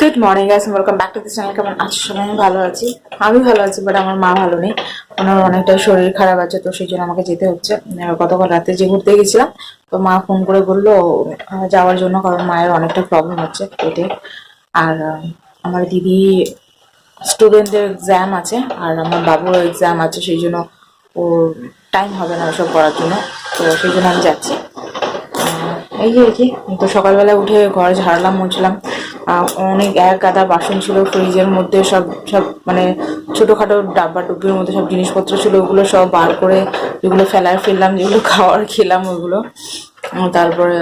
Good morning guys welcome back to this channel কেমন আছো? সবাই? আমি ভালো আছি। আমি ভালো আছি বাট আমার মা ভালো নেই। ওনার অনেকটা শরীর খারাপ আছে, তো সেই জন্য আমাকে যেতে হচ্ছে। গতকাল রাতে যে ঘুরতে গেছিলাম, তো মা ফোন করে বলল যাওয়ার জন্য, কারণ মায়ের অনেকটা প্রবলেম হচ্ছে পেটে। আর আমার দিদি স্টুডেন্টদের এক্সাম আছে, আর আমার বাবুর এক্সাম আছে, সেই জন্য ওর টাইম হবে না ওসব করার জন্য। তো সেই জন্য আমি যাচ্ছি। এই আর কি তো সকালবেলা উঠে ঘর ঝাড়লাম, মুছলাম। অনেক এক গাদা বাসন ছিল, ফ্রিজের মধ্যে সব সব মানে ছোটোখাটো ডাব্বা ডুব্বির মধ্যে সব জিনিসপত্র ছিল, ওগুলো সব বার করে যেগুলো ফেলার ফেললাম, যেগুলো খাওয়ার খেলাম ওইগুলো তারপরে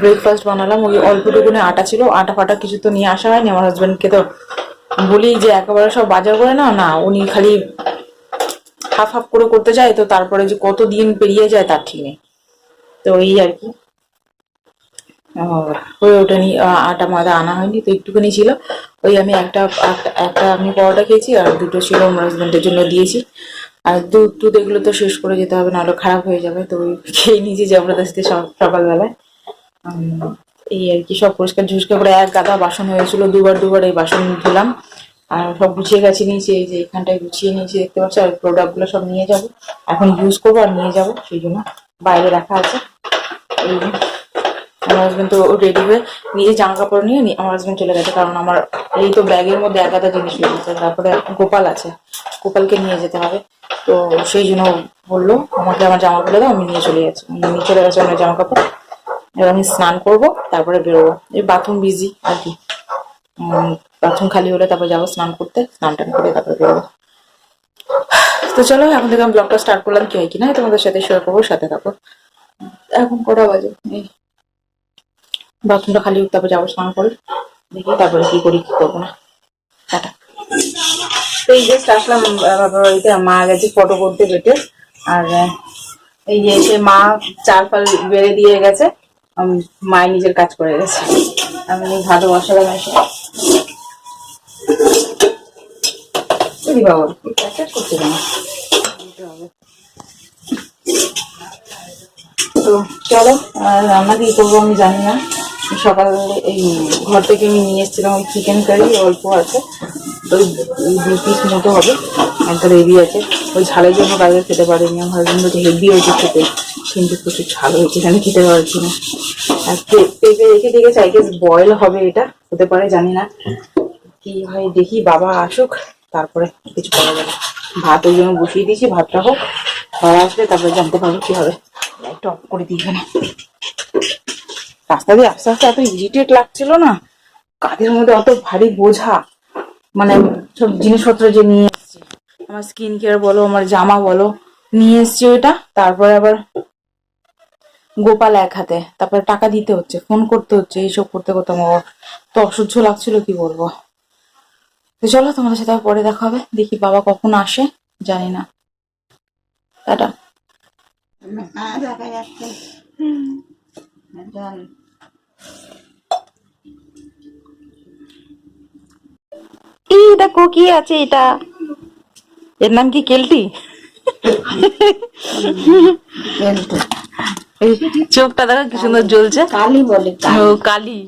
ব্রেকফাস্ট বানালাম, ওই অল্পটুকুনি আটা ছিল, আটা ফাটা কিছু তো নিয়ে আসা হয়নি আমার হাজব্যান্ডকে তো। বলি যে একেবারে সব বাজার করে না না, উনি খালি হাফ হাফ করে করতে যায় তো তারপরে যে কত দিন পেরিয়ে যায় তার ঠিক নেই। তো এই আর কি। হয়ে ওঠেনি। আটা মাদা আনা হয়নি, তো একটুখানি ছিল। ওই আমি একটা, একটা- আমি পরোটা খেয়েছি আর দুটো ছিল আমার হাজবেন্ডের জন্য দিয়েছি। আর দুধ টুধ এগুলো তো শেষ করে যেতে হবে, নাহলে খারাপ হয়ে যাবে। তো খেয়ে নিয়েছি সব, সকালবেলায়। এই আর কি, সব পরিষ্কার ঝুসকা করে এক গাদা বাসন হয়েছিল, দুবার দুবার এই বাসন ধুলাম। আর সব গুছিয়ে গেছে নিয়েছি, এই যে এখানটায় গুছিয়ে নিয়েছি, দেখতে পাচ্ছি? আর প্রোডাক্টগুলো সব নিয়ে যাব। এখন ইউজ করব আর নিয়ে যাব, সেই জন্য। বাইরে রাখা আছে। এই। আমার হাজবেন্ড তো রেডি হয়ে নিজে জামা কাপড় নিয়ে আমার হাজবেন্ড চলে গেছে। কারণ আমার এই তো ব্যাগের মধ্যে এক গাদা জিনিস গেছে। তারপরে গোপাল আছে। গোপালকে নিয়ে যেতে হবে। তো সেই জন্য বলল, আমাকে আমার জামা খুলে দাও, আমি নিয়ে চলে যাচ্ছি। নিয়ে চলে গেছে আমার জামা কাপড় এবার আমি স্নান করব, তারপরে বেরোবো। এই বাথরুম বিজি আর কি। বাথরুম খালি হলে তারপর যাব স্নান করতে, স্নান টান করে তারপরে বেরোবো। তো চলো, এখন থেকে আমি ব্লগটা স্টার্ট করলাম। কি হয় কি না তোমাদের সাথে শেয়ার করব, সাথে থাকো। এখন কটা বাজে? এই বাথরুমটা খালি তারপর যাব স্নান করে। দেখি তারপরে কি করি, কি করব না। টাটা। এই জাস্ট আসলাম বাড়িতে মা গেছে ফটো করতে পেটে। আর এই যে এসে মা চাল ফাল বেড়ে দিয়ে গেছে মায়ের নিজের কাজ করে গেছে। আমি এই ভালো বসালাম এসে তো চলো রান্না কি করব আমি জানি না। সকালে এই ঘর থেকে আমি নিয়ে এসেছিলাম ওই চিকেন কারি অল্প আছে। ওই দু পিস মতো হবে একটা রেডি আছে। ওই ঝালের জন্য বাইরে খেতে পারিনি আমার হাজবেন্ড বলছে হেভি হয়েছে খেতে। কিন্তু প্রচুর ঝাল হয়েছে, এখানে খেতে পারছি না। আর পেঁপে রেখে দেখেছি আই গেস বয়েল হবে এটা, হতে পারে, জানি না। কি হয়, দেখি, বাবা আসুক, তারপরে কিছু করা যাবে। ভাত ওই জন্য বসিয়ে দিয়েছি, ভাতটা হোক বাবা আসলে তারপরে জানতে পারব কি হবে। অফ করে দিই এখানে। রাস্তা দিয়ে আস্তে আস্তে এত ইরিটেট লাগছিল না? কাঁধের মধ্যে অত ভারী বোঝা। মানে সব জিনিসপত্র যে নিয়ে এসেছি আমার স্কিন কেয়ার বলো আমার জামা বলো নিয়ে এসেছি ওইটা। তারপরে আবার গোপাল এক হাতে। তারপরে টাকা দিতে হচ্ছে ফোন করতে হচ্ছে এইসব করতে করতে আমার তো অসহ্য লাগছিল কি বলব? তো চলো তোমাদের সাথে আবার পরে দেখা হবে। দেখি বাবা কখন আসে জানি না। টাটা। হ্যাঁ দেখা যাচ্ছে। জল এই দেখো কি আছে এটা? এর নাম কি কেলটি? চোখটা দেখো কি সুন্দর জ্বলছে। কালি বলে ও কালি।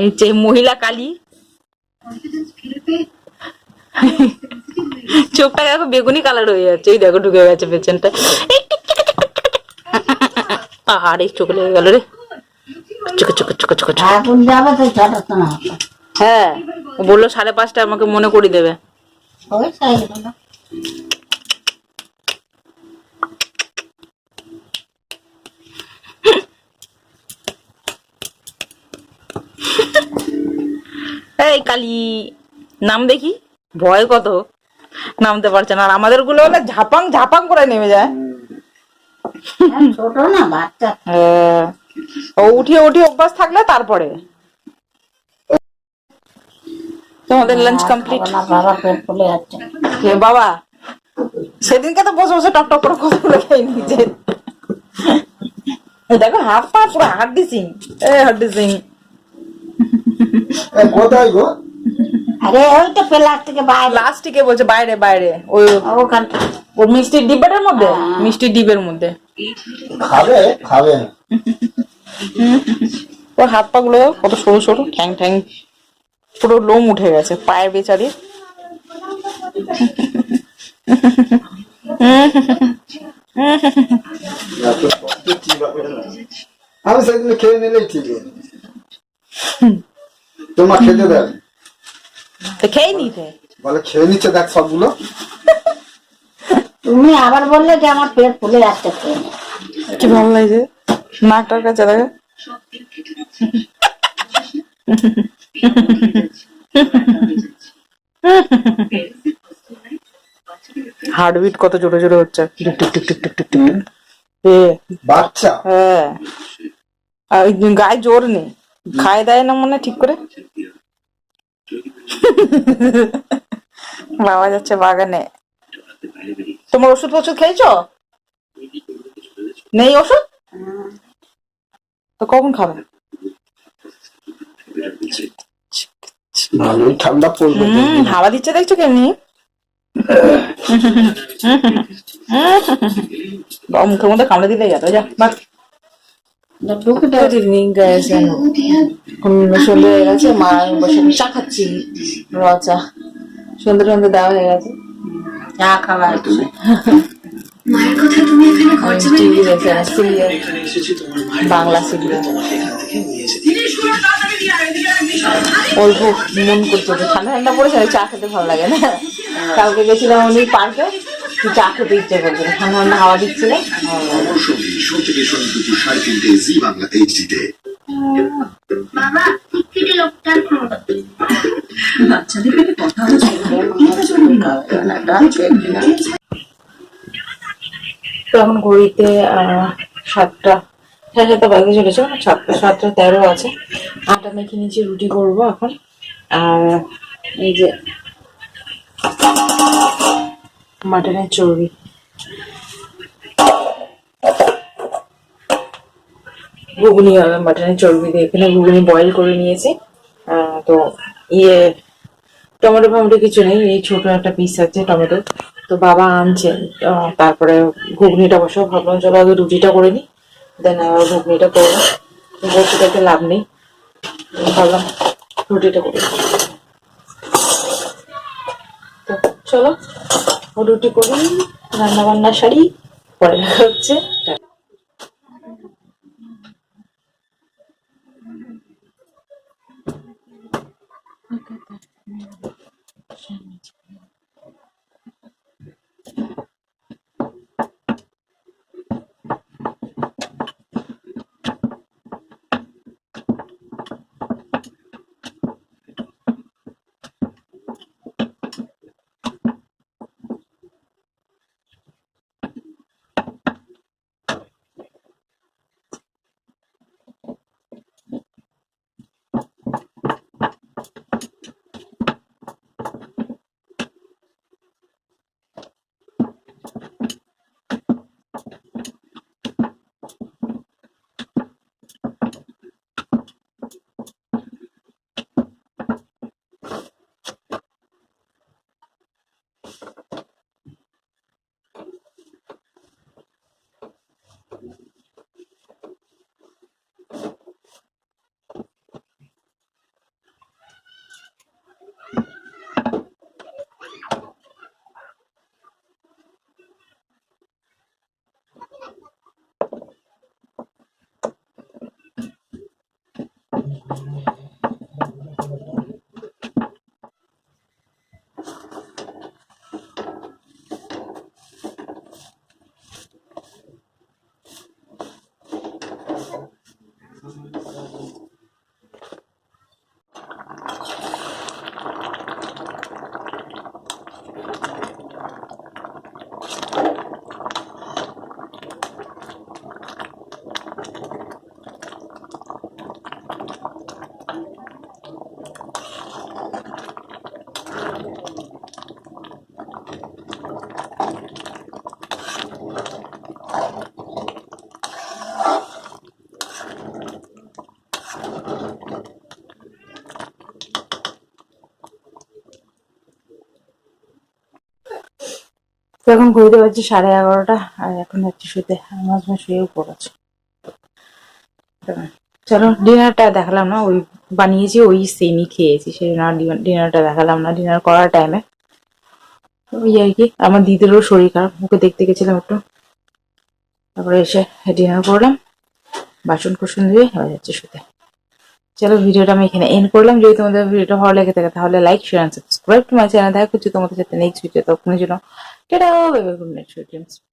এই যে মহিলা কালী। চোখটা দেখো বেগুনি কালার হয়ে যাচ্ছে। এই দেখো ঢুকে গেছে পেছনটা। আর এই চোখ লেগে গেল রে। চোখ চোখ চোখ চোখ হ্যাঁ ও বলল সাড়ে পাঁচটা আমাকে মনে করিয়ে দেবে। এই কালি নাম দেখি? ভয় কত? নামতে পারছে না। আর আমাদেরগুলো হলে ঝাপাং ঝাপাং করে নেমে যায়। ছোট না বাচ্চা। হ্যাঁ। ও উঠিয়ে উঠিয়ে অভ্যাস থাকলে তারপরে? তোমাদের লাঞ্চ কমপ্লিট বাবা পেট ফুলে যাচ্ছে। কে বাবা? সেদিনকে তো বসে বসে টক টক করে কতগুলো খেয়ে নিয়েছে। এই দেখো হাত পা পুরো হাড্ডি সিং। এ হাড্ডি সিং। কোথায় গো? আরে ওইটা প্লাস্টিকে বাইরে লাস্টিকে বলছে বাইরে বাইরে। ওই ওখান ওর মিষ্টির ডিব্বাটার মধ্যে? মিষ্টির ডিবের মধ্যে। খাবে? খাবে ওর হাত পা গুলো কত সরু সরু ঠ্যাং ঠ্যাং পুরো লোম উঠে গেছে পায়ের বেচারি। আমি সেদিন খেয়ে নিলেই ঠিক তোমার খেতে দেয় খেয়ে নিতে। বলে খেয়ে নিচ্ছে দেখ সবগুলো। তুমি আবার বললে যে আমার পেট ফুলে যাচ্ছে। কি ভালো লাগছে নাকটার কাছে দেখে। হার্টবিট কত জোরে জোরে হচ্ছে। Tick tick tick tick tick tick টিক এ। বাচ্চা। হ্যাঁ। আর ওই গায়ে জোর নেই। খায় দেয় না মনে হয় ঠিক করে। বাবা যাচ্ছে বাগানে। তোমার ওষুধ ওষুধ খেয়েছো? নেই ওষুধ? তো কখন খাবে? ঠান্ডা পড়বে হাওয়া দিচ্ছে দেখছ কেমনি? বাবা মুখের মধ্যে কামড়ে দিলে গেল যা এখন সন্ধ্যে হয়ে গেছে মা বসে চা খাচ্ছি। র চা সন্ধ্যে সন্ধ্যে দেওয়া হয়ে গেছে। চা খাওয়া হচ্ছে। মায়ের কথা তুমি এখানে টিভি দেখে সিরিয়াল বাংলা সিরিয়াল অল্প মন করছে ঠান্ডা ঠান্ডা পড়েছে আর চা খেতে ভালো লাগে না। কালকে গেছিলাম উনি পার্কে। চা খেতে ইচ্ছে করছে না। ঠান্ডা ঠান্ডা হাওয়া দিচ্ছিল। বাবা লোকটার বাচ্চাদের কথা হচ্ছে এটা জরুরি তো এখন ঘড়িতে আহ, সাতটা সাড়ে সাতটা বাজে চলেছে মানে সাতটা সাতটা তেরো আছে। আটা মেখে নিচে রুটি করব এখন। আর এই যে মাটনের চর্বি। ঘুগনি মাটনের চর্বি দিয়ে এখানে ঘুগনি বয়েল করে নিয়েছি। তো ইয়ে টমেটো ফমেটো কিছু নেই, এই ছোট একটা পিস আছে টমেটো। তো বাবা আনছে তারপরে ঘুগনিটা বসে ভাবলাম চলো আগে রুটিটা করে নিই দেন আবার ঘুগনিটা করব। বসে থেকে লাভ নেই। ভাবলাম রুটিটা করে তো চলো, রুটি করি রান্না বান্না সারি, পরে হচ্ছে। это заметить. তো এখন ঘুরতে পারছি সাড়ে এগারোটা, আর এখন যাচ্ছি শুতে আমার হাজবেন্ড শুয়েও পড়েছে। চলো ডিনারটা দেখালাম না, ওই বানিয়েছি, ওই সেমই খেয়েছি, সেই ডিনারটা দেখালাম না ডিনার করার টাইমে ওই আর কি, আমার দিদিরও শরীর খারাপ, ওকে দেখতে গেছিলাম একটু। তারপরে এসে ডিনার করলাম বাসন কুসন দিয়ে হয়ে যাচ্ছে শুতে। চলো, ভিডিওটা আমি এখানে এন্ড করলাম। যদি তোমাদের ভিডিওটা ভালো লেগে থাকে, তাহলে like share subscribe to my channel দেখা করছি তোমাদের সাথে নেক্সট ভিডিও তখন জন্য। টাটা বাই বাই গুড নাইট